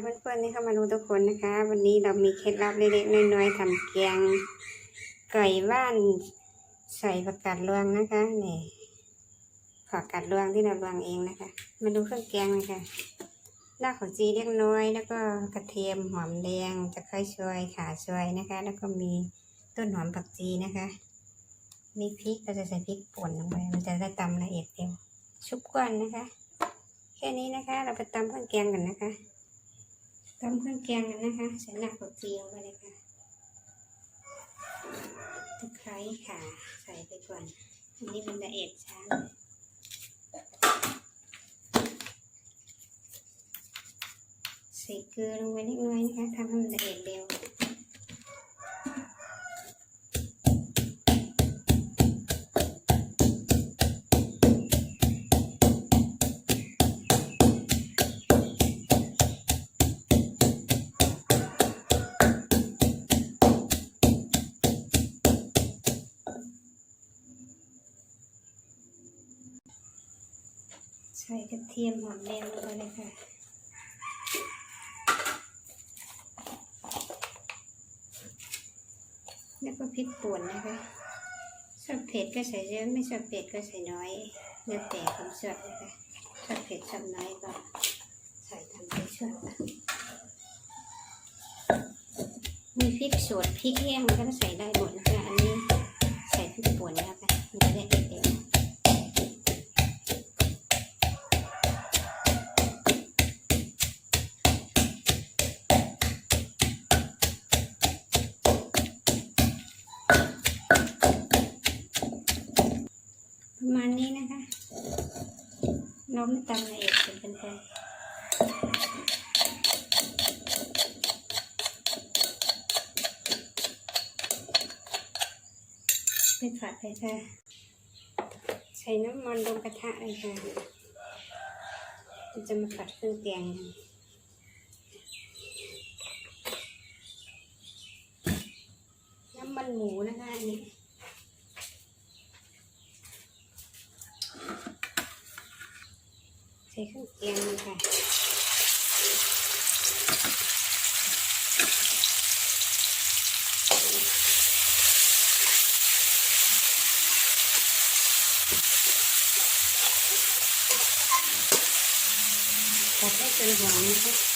เพื่อนๆที่เข้ามาดูทุกคนนะคะ วันนี้เรามีเคล็ดลับเล็กๆน้อยๆทำแกงไก่บ้านใส่ผักกาดรวงนะคะนี่ผักกาดรวงที่เรารวงเองนะคะ มาดูเครื่องแกงนะคะรากของจีเล็กน้อย แล้วก็กระเทียมหอมแดงจะค่อยช่วยขาช่วยนะคะ แล้วก็มีต้นหอมผักจีนะคะ มีพริกเราจะใส่พริกป่นลงไปมันจะได้ตำละเอียดเร็วชุบก่อนนะคะ แค่นี้นะคะเราไปตำเครื่องแกงกันนะคะ ตำเครื่องแกงกันนะคะใส่หนักผักชีลงไปเลยค่ะตะไคร้ค่ะใส่ไปก่อน อันนี้เป็นละเอียดช้าใส่เกลือลงไปเล็กน้อยนะคะทำให้มันละเอียดเร็ว ใส่กระเทียมหอมแดงลงไปเลยค่ะแล้วก็พริกป่นนะคะชอบเผ็ดก็ใส่เยอะไม่ชอบเผ็ดก็ใส่น้อยเลือกแต่ความชอบนะคะชอบเผ็ดชอบน้อยก็ใส่ตามใจชอบนะมีพริกสดพริกแห้งก็ใส่ได้หมดนะคะอันนี้ใส่พริกป่นนะคะ เราไม่ตำละเอียดจนเกินไปไปผัดเลยค่ะ ใส่น้ำมันลงกระทะเลยค่ะจะมาผัดเครื่องแกงกันน้ำมันหมูนะคะอันนี้ ส่เครื่องแกงเลยค่ะตัดให้จนหอมนะคะ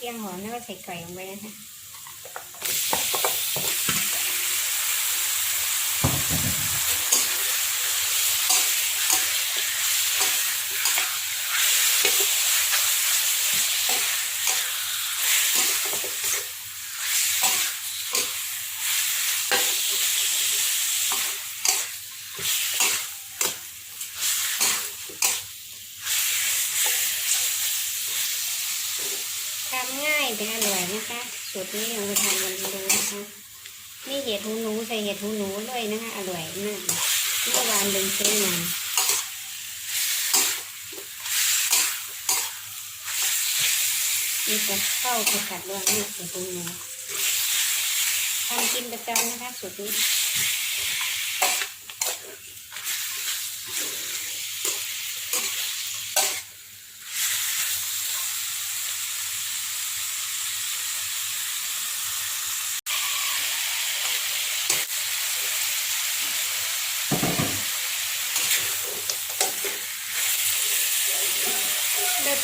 แกงหอมแล้วก็ใส่ไก่ลงไปนะคะ ทำง่ายแต่อร่อยนะคะ สูตรนี้เราทำกันดูนะคะนี่เห็ดหูหนูใส่เห็ดหูหนูด้วยนะคะอร่อยมากเมื่อวานลืมซื้อมานี่จะเข้าไปขัดรวงนี่เห็ดหูหนูทำกินประจำนะคะสูตรนี้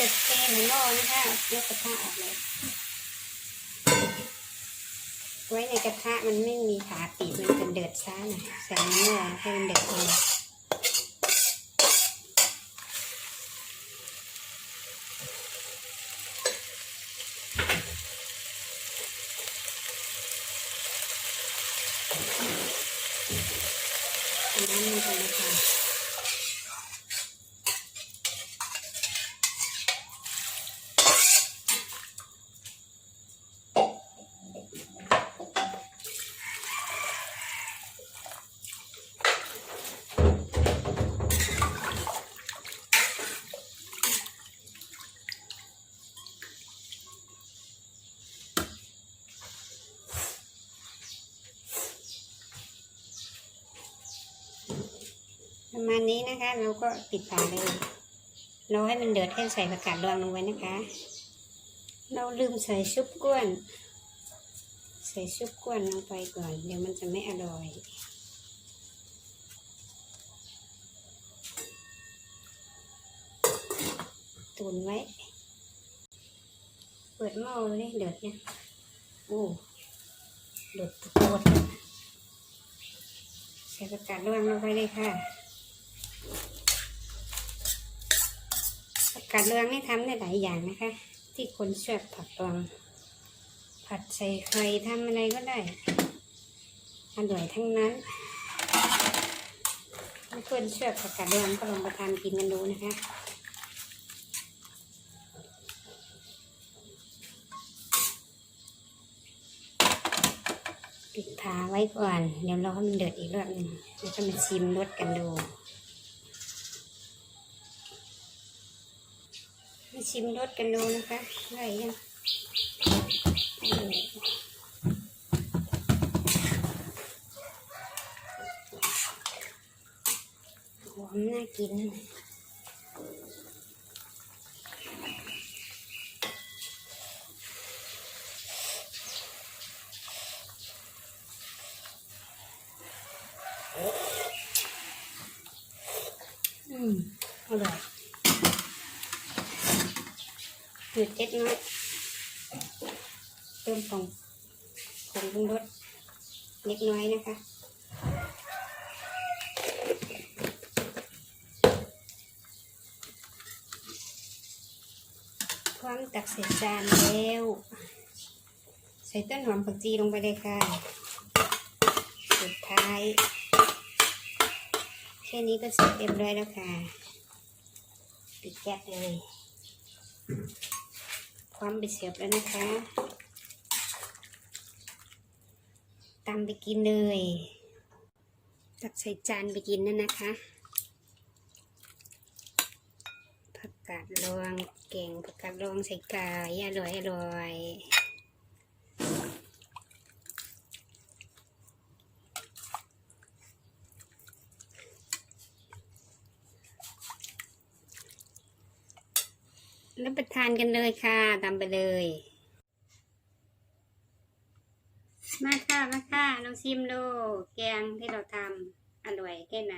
เลือกแต่เทหรือล่อนะคะยกกระทะออกเลย ไว้ในกระทะมันไม่มีขาปิดมันจะเดือดช้าหน่อยใส่เนื้อให้มันเดือดเองน้ำมันจะไม่ค่ะ ท ประมาณนี้นะคะเราก็ปิดฝาเลยเราให้มันเดือดให้ใส่ผักกาดดองลงไว้นะคะ เราลืมใส่ซุปกวนใส่ซุปกวนลงไปก่อน เดี๋ยวมันจะไม่อร่อยตุนไว้ เปิดหม้อเลยเดือดเนี่ยโอ้เดือดโคตรใส่ผักกาดดองลงไปเลยค่ะ ผักาดดองนี่ทำได้หลายอย่างนะคะ ที่คนชอบผักดองผัดใส่ไข่ทำอะไรก็ได้อร่อยทั้งนั้นถ้าเพื่อนชอบผักกาดดองก็ลองมาทำกินกันดูนะคะปิดฝาไว้ก่อน เดี๋ยวรอให้มันเดือดอีกรอบหนึ่งแล้วก็มาชิมรสกันดู มาชิมรสกันดูนะคะได้ยังหอมน่ากินอืมอร่อย หยุดเจ็ดน้อยเติมผงผงปรุงรสเล็กน้อยนะคะพร้อมตักใส่จานแล้ว ใส่ต้นหอมผักชีลงไปเลยค่ะ สุดท้าย แค่นี้ก็เสร็จเรียบร้อยแล้วค่ะ ปิดแก๊สเลย ความไปเสียบแล้วนะคะตำไปกินเลยตักใส่จานไปกินนั่นนะคะ ผักกาดรองเก่งผักกาดรองใส่ไก่อร่อยอร่อย รับประทานกันเลยค่ะทำไปเลย มาค่ะมาค่ะลองชิมดูแกงที่เราทำอร่อยแค่ไหน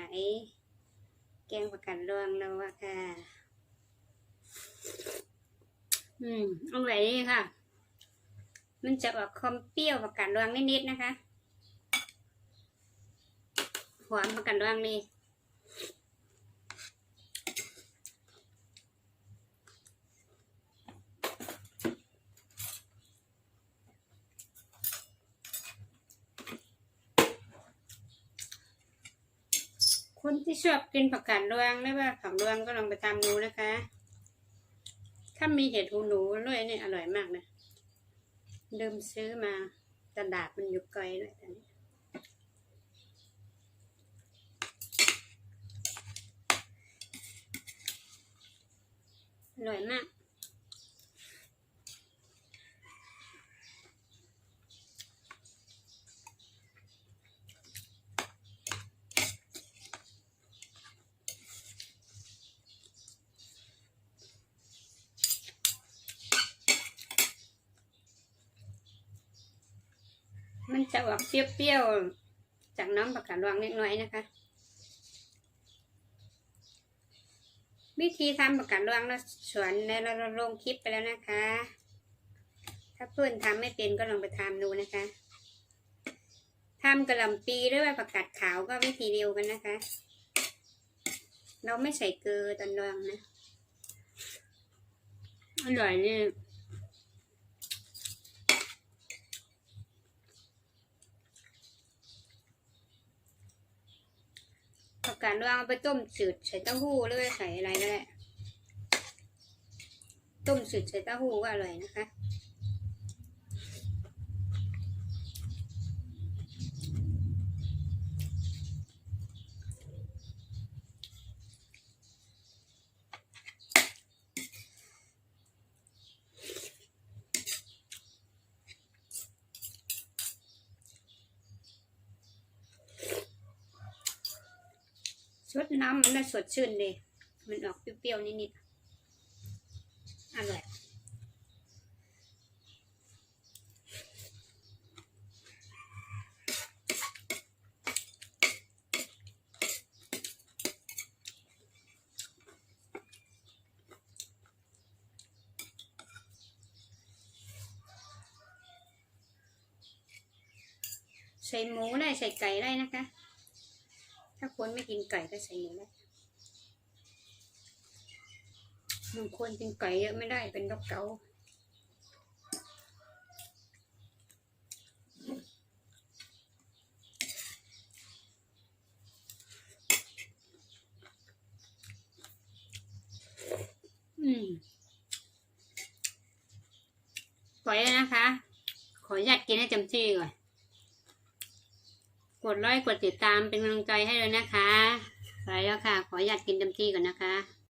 แกงผักกาดรวงเราอะค่ะ อืมอร่อยดีค่ะ มันจะออกคอมเปรี้ยวผักกาดรวงนิดๆนะคะหวานผักกาดรวงนี่ คนที่ชอบกินผักกาดรวงหรือว่าผักรวงก็ลองไปทำดูนะคะ ถ้ามีเห็ดหูหนูด้วยเนี่ยอร่อยมากนะเดิมซื้อมาตดาบมันอยู่ไกลด้วยตอนนี้อร่อยมาก จะออกเปรี้ยวๆ จากน้ำผักกาดรวงเล็กน้อยนะคะ วิธีทำผักกาดรวงเราสวนแล้วเราลงคลิปไปแล้วนะคะ ถ้าเพื่อนทำไม่เป็นก็ลองไปทำดูนะคะทำกระหล่ำปีหรือว่าผักกาดขาวก็วิธีเดียวกันนะคะ เราไม่ใส่เกลือตอนรวงนะอร่อยเนี่ย กกาดดองเอาไปต้มสืดใส่เต้าหู้หรือว่าใส่อะไรก็ได้ต้มสืดใส่เต้าหู้ก็อร่อยนะคะ รสน้ำมันน่าสดชื่นเลยมันออกเปรี้ยวๆนิดๆอร่อยใส่หมูได้ใส่ไก่ได้นะคะาคนไม่กินไก่ก็ใส่หมูได้บางคนกินไก่เยอะไม่ได้เป็นโรคเกาต์อือยแล้วนะคะ ขออนุญาตกินให้เต็มที่ก่อน กดไลค์กดติดตามเป็นกำลังใจให้เลยนะคะ ไปแล้วค่ะ ขออนุญาตกินเต็มที่ก่อนนะคะ